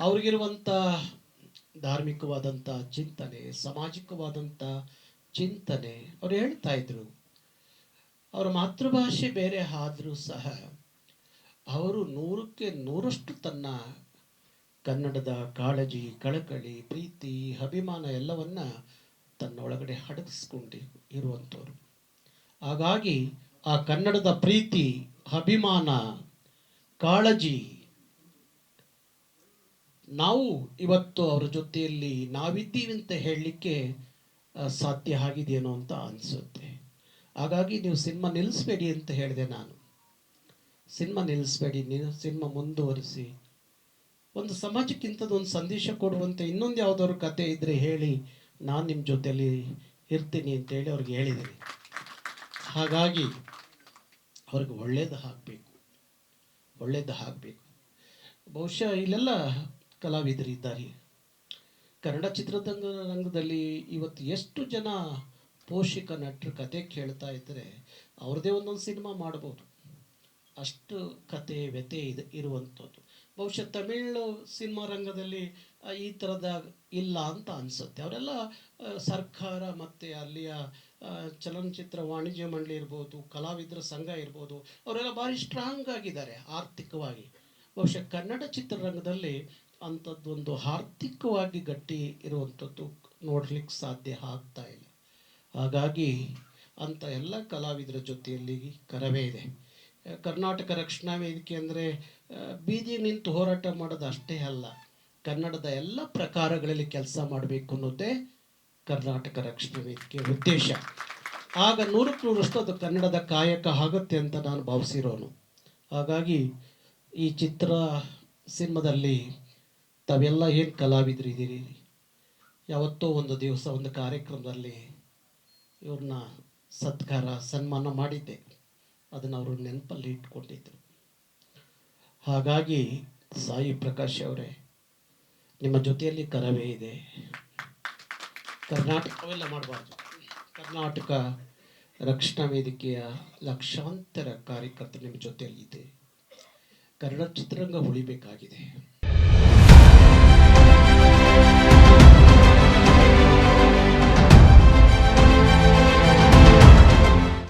ಅವ್ರಿಗಿರುವಂಥ ಧಾರ್ಮಿಕವಾದಂಥ ಚಿಂತನೆ ಸಾಮಾಜಿಕವಾದಂಥ ಚಿಂತನೆ, ಅವ್ರು ಹೇಳ್ತಾ ಇದ್ರು. ಅವರ ಮಾತೃಭಾಷೆ ಬೇರೆ ಆದರೂ ಸಹ ಅವರು ನೂರಕ್ಕೆ ನೂರಷ್ಟು ತನ್ನ ಕನ್ನಡದ ಕಾಳಜಿ, ಕಳಕಳಿ, ಪ್ರೀತಿ, ಅಭಿಮಾನ ಎಲ್ಲವನ್ನ ತನ್ನೊಳಗಡೆ ಒಳಗಡೆ ಅಡಗಿಸ್ಕೊಂಡು ಇರುವಂಥವ್ರು ಹಾಗಾಗಿ ಆ ಕನ್ನಡದ ಪ್ರೀತಿ, ಅಭಿಮಾನ, ಕಾಳಜಿ ನಾವು ಇವತ್ತು ಅವರ ಜೊತೆಯಲ್ಲಿ ನಾವಿದ್ದೀವಿ ಅಂತ ಹೇಳಲಿಕ್ಕೆ ಸಾಧ್ಯ ಆಗಿದೆಯೇನೋ ಅಂತ ಅನಿಸುತ್ತೆ. ಹಾಗಾಗಿ ನೀವು ಸಿನಿಮಾ ನಿಲ್ಲಿಸ್ಬೇಡಿ ಅಂತ ಹೇಳಿದೆ ನಾನು. ಸಿನಿಮಾ ನಿಲ್ಲಿಸ್ಬೇಡಿ ನೀವು ಸಿನಿಮಾ ಮುಂದುವರಿಸಿ. ಒಂದು ಸಮಾಜಕ್ಕಿಂತದ್ದು ಒಂದು ಸಂದೇಶ ಕೊಡುವಂತೆ ಇನ್ನೊಂದು ಯಾವುದಾದ್ರು ಕತೆ ಇದ್ದರೆ ಹೇಳಿ ನಾನು ನಿಮ್ಮ ಜೊತೆಯಲ್ಲಿ ಇರ್ತೀನಿ ಅಂತೇಳಿ ಅವ್ರಿಗೆ ಹೇಳಿದ್ದೀನಿ. ಹಾಗಾಗಿ ಅವ್ರಿಗೆ ಒಳ್ಳೇದು ಹಾಕಬೇಕು ಒಳ್ಳೇದು ಹಾಕಬೇಕು ಬಹುಶಃ ಇಲ್ಲೆಲ್ಲ ಕಲಾವಿದರು ಇದ್ದಾರೆ ಕನ್ನಡ ಚಿತ್ರರಂಗ ರಂಗದಲ್ಲಿ ಇವತ್ತು ಎಷ್ಟು ಜನ ಪೋಷಕ ನಟರು ಕತೆ ಕೇಳ್ತಾ ಇದ್ದರೆ ಅವ್ರದ್ದೇ ಒಂದೊಂದು ಸಿನಿಮಾ ಮಾಡ್ಬೋದು. ಅಷ್ಟು ಕತೆ ವ್ಯತೆ ಇದೆ, ಇರುವಂಥದ್ದು. ಬಹುಶಃ ತಮಿಳು ಸಿನಿಮಾ ರಂಗದಲ್ಲಿ ಈ ಥರದ ಇಲ್ಲ ಅಂತ ಅನಿಸುತ್ತೆ. ಅವರೆಲ್ಲ ಸರ್ಕಾರ ಮತ್ತು ಅಲ್ಲಿಯ ಚಲನಚಿತ್ರ ವಾಣಿಜ್ಯ ಮಂಡಳಿ ಇರ್ಬೋದು, ಕಲಾವಿದರ ಸಂಘ ಇರ್ಬೋದು, ಅವರೆಲ್ಲ ಭಾರಿ ಸ್ಟ್ರಾಂಗ್ ಆಗಿದ್ದಾರೆ ಆರ್ಥಿಕವಾಗಿ. ಬಹುಶಃ ಕನ್ನಡ ಚಿತ್ರರಂಗದಲ್ಲಿ ಅಂಥದ್ದೊಂದು ಆರ್ಥಿಕವಾಗಿ ಗಟ್ಟಿ ಇರುವಂಥದ್ದು ನೋಡ್ಲಿಕ್ಕೆ ಸಾಧ್ಯ ಆಗ್ತಾ ಇಲ್ಲ. ಹಾಗಾಗಿ ಅಂಥ ಎಲ್ಲ ಕಲಾವಿದರ ಜೊತೆಯಲ್ಲಿ ಕರವೇ ಇದೆ. ಕರ್ನಾಟಕ ರಕ್ಷಣಾ ವೇದಿಕೆ ಅಂದರೆ ಬೀದಿ ನಿಂತು ಹೋರಾಟ ಮಾಡೋದು ಅಷ್ಟೇ ಅಲ್ಲ, ಕನ್ನಡದ ಎಲ್ಲ ಪ್ರಕಾರಗಳಲ್ಲಿ ಕೆಲಸ ಮಾಡಬೇಕು ಅನ್ನೋದೇ ಕರ್ನಾಟಕ ರಕ್ಷಣಾ ವೇದಿಕೆ ಉದ್ದೇಶ. ಆಗ ನೂರಕ್ಕೆ ನೂರಷ್ಟು ಅದು ಕನ್ನಡದ ಕಾಯಕ ಆಗುತ್ತೆ ಅಂತ ನಾನು ಭಾವಿಸಿರೋನು. ಹಾಗಾಗಿ ಈ ಚಿತ್ರ ಸಿನಿಮಾದಲ್ಲಿ ತಾವೆಲ್ಲ ಏನು ಕಲಾವಿದರು ಇದ್ದೀರಿ ಯಾವತ್ತೋ ಒಂದು ದಿವಸ, ಒಂದು ಕಾರ್ಯಕ್ರಮದಲ್ಲಿ ಇವ್ರನ್ನ ಸತ್ಕಾರ, ಸನ್ಮಾನ ಮಾಡಿದ್ದೆ. ಅದನ್ನು ಅವರು ನೆನಪಲ್ಲಿ ಇಟ್ಕೊಂಡಿದ್ದರು ಹಾಗಾಗಿ ಸಾಯಿ ಪ್ರಕಾಶ್ ಅವರೇ, ನಿಮ್ಮ ಜೊತೆಯಲ್ಲಿ ಕರವೇ ಇದೆ. ಕರ್ನಾಟಕವೆಲ್ಲ ಮಾಡಬಾರ್ದು. ಕರ್ನಾಟಕ ರಕ್ಷಣಾ ವೇದಿಕೆಯ ಲಕ್ಷಾಂತರ ಕಾರ್ಯಕರ್ತರು ನಿಮ್ಮ ಜೊತೆಯಲ್ಲಿ ಇದೆ. ಕನ್ನಡ ಚಿತ್ರರಂಗ ಉಳಿಬೇಕಾಗಿದೆ.